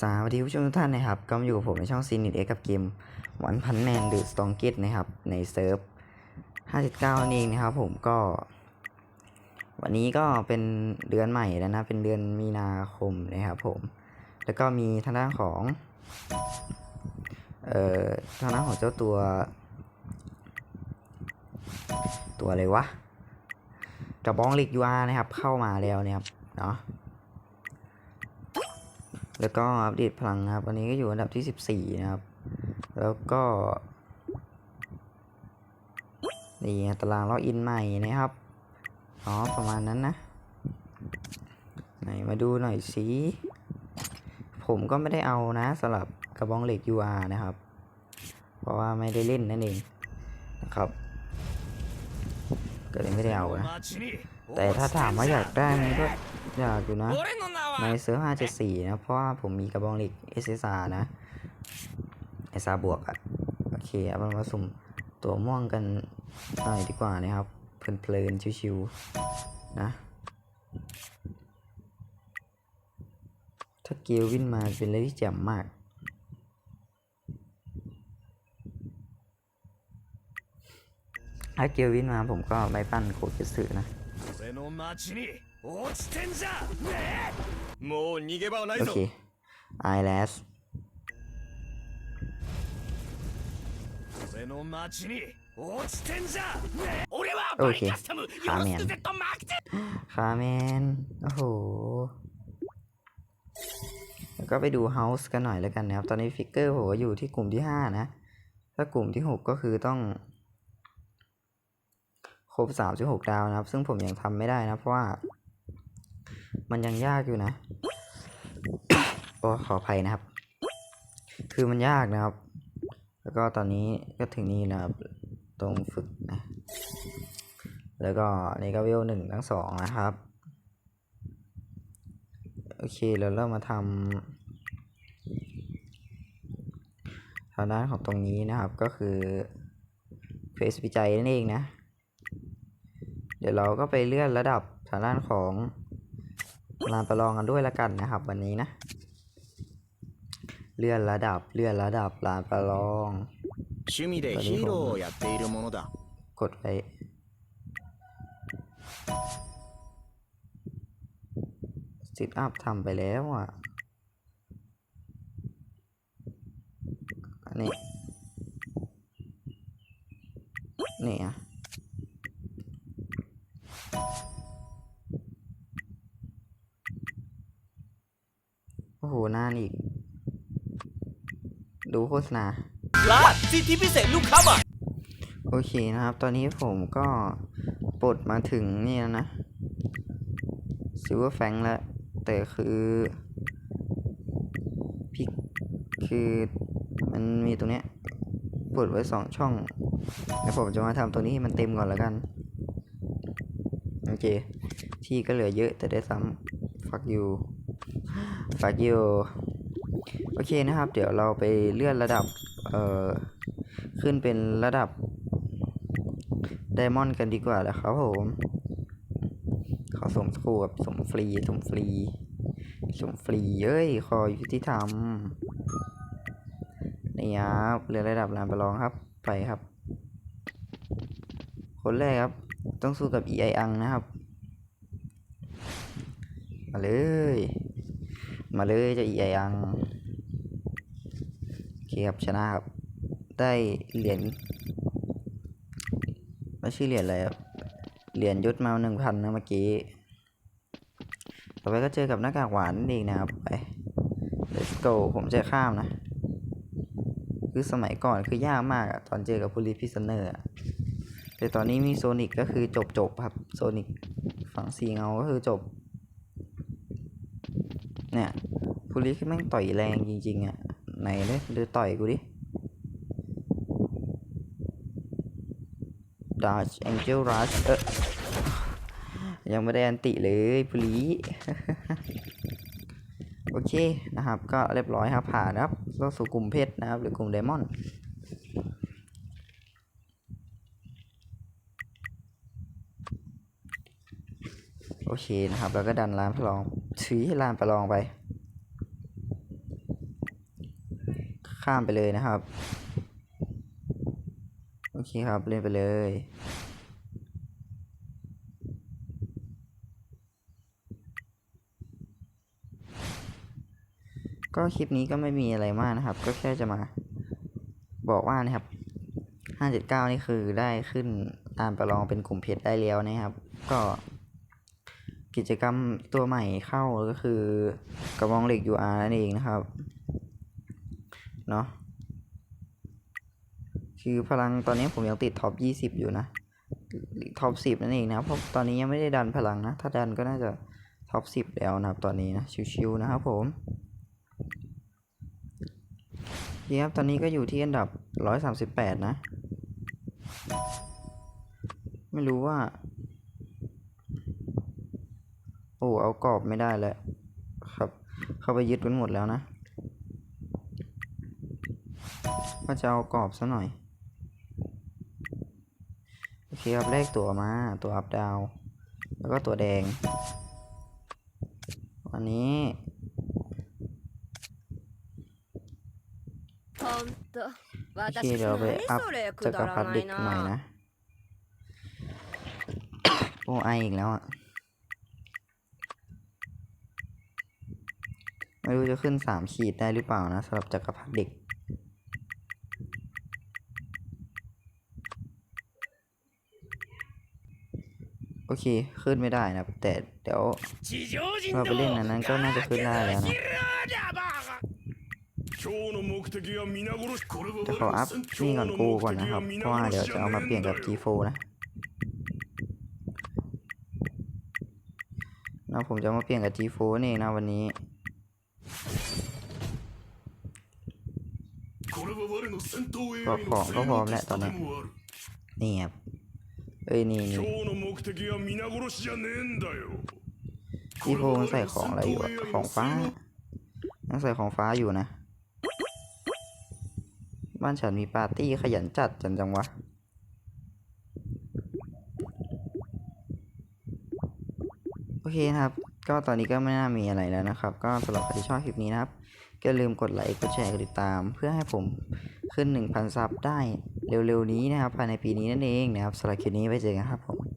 สวัสดีผู้ชมทุกท่านนะครับ ก็มาอยู่กับผมในช่องซีนิตเอกับเกมวันพันแมนหรือสตองเกตนะครับ ในเซิร์ฟ 5.9นั่นเองนะครับผมก็ วันนี้ก็เป็นเดือนใหม่แล้วนะ เป็นเดือนมีนาคมนะครับผม แล้วก็มีทางด้านของ เอ่อทางด้านของเจ้าตัว ตัวอะไรวะกระบองเหล็กยูอานะครับ เข้ามาแล้วนะครับ เนาะ แล้วก็อัปเดตพลังนะครับ วันนี้ก็อยู่อันดับที่ 14 นะครับ แล้วก็นี่ตารางล็อกอินใหม่นะครับ อ๋อ ประมาณนั้นนะ ไหนมาดูหน่อยสิ ผมก็ไม่ได้เอานะสำหรับกระบองเหล็ก UR นะครับ เพราะว่าไม่ได้เล่นนั่นเองนะครับ ก็เลยไม่ได้เอานะ แต่ถ้าถามว่าอยากได้มันก็อยากอยู่นะ ในเซิร์ฟ574นะ เพราะว่าผมมีกระบองเหล็ก SSR นะ SR บวกอะโอเคเอาเป็นว่าสุ่มตัวม่วงกันหน่อยดีกว่านะครับ เพลินๆ ชิวๆ นะถ้าเกลวินมาเป็นอะไรที่แจ่มมาก ถ้าเกลวินมาผมก็ไม่ปั้นโคตรจะสื่อนะ โอ俺のอに落ちてんじゃねえもう逃げ場はないぞ OK アイラス俺の町に落ちてんじゃねえ俺はバイカスタムヨロスゼットマークテファーメンโอ้โหแล้วก็เปดูเฮาส์กันหน่อยเล้วกันนเครับ ตอนนี้ฟิกเกอร์ผมอยู่ที่กลุ่มที่ 5 นะ ถ้ากลุ่มที่ 6 ก็คือต้อง ครบ 36 ดาวนะครับ ซึ่งผมยังทำไม่ได้นะเพราะว่า มันยังยากอยู่นะโอ้ขออภัยนะครับ คือมันยากนะครับ แล้วก็ตอนนี้ก็ถึงนี่นะครับ ตรงฝึกนะ แล้วก็นี่ก็เวลหนึ่งทั้งสองนะครับ โอเคแล้วเรามาทำทางด้านของตรงนี้นะครับก็คือเฟสวิจัยนั่นเองนะ ดี๋ยวเราก็ไปเลื่อนระดับฐานด้านของลานประลองกันด้วยละกันนะครับ วันนี้นะ เลื่อนระดับเลื่อนระดับลานประลองตอนนี้ผมกดไปซิทอัพทำไปแล้วอะอันี่นี่อะ หนานอีกดูโฆษณาพลาดสิทธิพิเศษลูกค้าใหม่โอเคนะครับ ตอนนี้ผมก็ปลดมาถึงนี่แล้วนะซิลเวอร์แฟงแล้ว แต่คือพิกคือมันมีตรงเนี้ยปลดไว้สองช่อง แล้วผมจะมาทำตัวนี้ให้มันเต็มก่อนแล้วกัน โอเค ที่ก็เหลือเยอะแต่ได้ซ้ำ fuck you fuck you โอเคนะครับ เดี๋ยวเราไปเลื่อนระดับ เอ่อ ขึ้นเป็นระดับไดมอนด์กันดีกว่าแหละครับผมขอสมสกูกับสมฟรีสมฟรีสมฟรีเอ้ยขอยุติธรรมนี่ครับเรือระดับลานประลองครับ ไปครับ คนแรกครับ ต้องสู้กับ EI อังนะครับ มาเลย มาเลยจะ EI อังเคครับชนะครับ ได้เหรียญไม่ใช่เหรียญอะไรครับเหรียญยศมาหนึ่งพันนะเมื่อกี้ต่อไปก็เจอกับหน้ากากหวานนั่นะครับไป let's go ผมจะข้ามนะ คือสมัยก่อนคือยากมากอะตอนเจอกับพูลิพิซเนอร์แต่ตอนนี้มีโซนิกก็คือจบจบครับโซนิกฝั่งสีเงาก็คือจบ เนี่ย พูลิคือแม่งต่อยแรงจริงๆอะไหนเลยดูต่อยกูดิดาชแองเจิลรัชเออยังไม่ได้อันติเลยพลีโอเคนะครับ ก็เรียบร้อยครับผ่านนะครับเข้าสู่กลุ่มเพชรนะครับ หรือกลุ่มไดมอนด์โอเคนะครับ แล้วก็ดันลานประลองชี้ให้ลานประลองไป ข้ามไปเลยนะครับ โอเคครับ เล่นไปเลยก็คลิปนี้ก็ไม่มีอะไรมากนะครับ ก็แค่จะมาบอกว่านะครับ 579 นี่คือได้ขึ้นตามประลองเป็นกลุ่มเพจได้แล้วนะครับ ก็กิจกรรมตัวใหม่เข้าก็คือกระบองเหล็ก UR นั่นเองนะครับ เนาะคือพลังตอนนี้ผมยังติดท็อป20อยู่นะท็อป10นั่นเองนะเพราะตอนนี้ยังไม่ได้ดันพลังนะ ถ้าดันก็น่าจะท็อป10แล้วนะครับตอนนี้นะชิวๆนะครับผมโอเคครับตอนนี้ก็อยู่ที่อันดับ138นะ ไม่รู้ว่า โอ้เอากรอบไม่ได้แล้วครับ เข้าไปยึดกันหมดแล้วนะ ว่าจะเอากรอบซะหน่อย โอเคครับเลขตัวมา ตัวอัพดาว แล้วก็ตัวแดง วันนี้โอเคเดี๋ยวไปอัพจักรพรรดิหน่อยนะโอไออีกแล้วอะ ไม่รู้จะขึ้นสามขีดได้หรือเปล่านะสำหรับจักรพรรดิ โอเคขึ้นไม่ได้นะแต่เดี๋ยวเราไปเล่นอันนั้นก็น่าจะขึ้นได้แล้วนะจะขออัพนี่ก่อนกูก่อนนะครับเพราะว่าเดี๋ยวจะเอามาเปลี่ยนกับ G4 นะนะผมจะมาเปลี่ยนกับ G4 นี่นะวันนี้ก็ของก็พร้อมแล้วตอนนี้นี่ครับ เอ้ยนี่นี่ที่พมันใส่ของอะไรอยู่อะของฟ้ามันใส่ของฟ้าอยู่นะ บ้านฉันมีปาร์ตี้ขยันจัดจังจังวะโอเคครับ ก็ตอนนี้ก็ไม่น่ามีอะไรแล้วนะครับ ก็สำหรับใครที่ชอบคลิปนี้นะครับก็ลืมกดไลค์ กดแชร์ กดติดตาม เพื่อให้ผมขึ้น 1,000 ซับได้ เร็วๆนี้นะครับภายในปีนี้นั่นเองนะครับสำหรับคลิปนี้ไว้เจอกันครับผม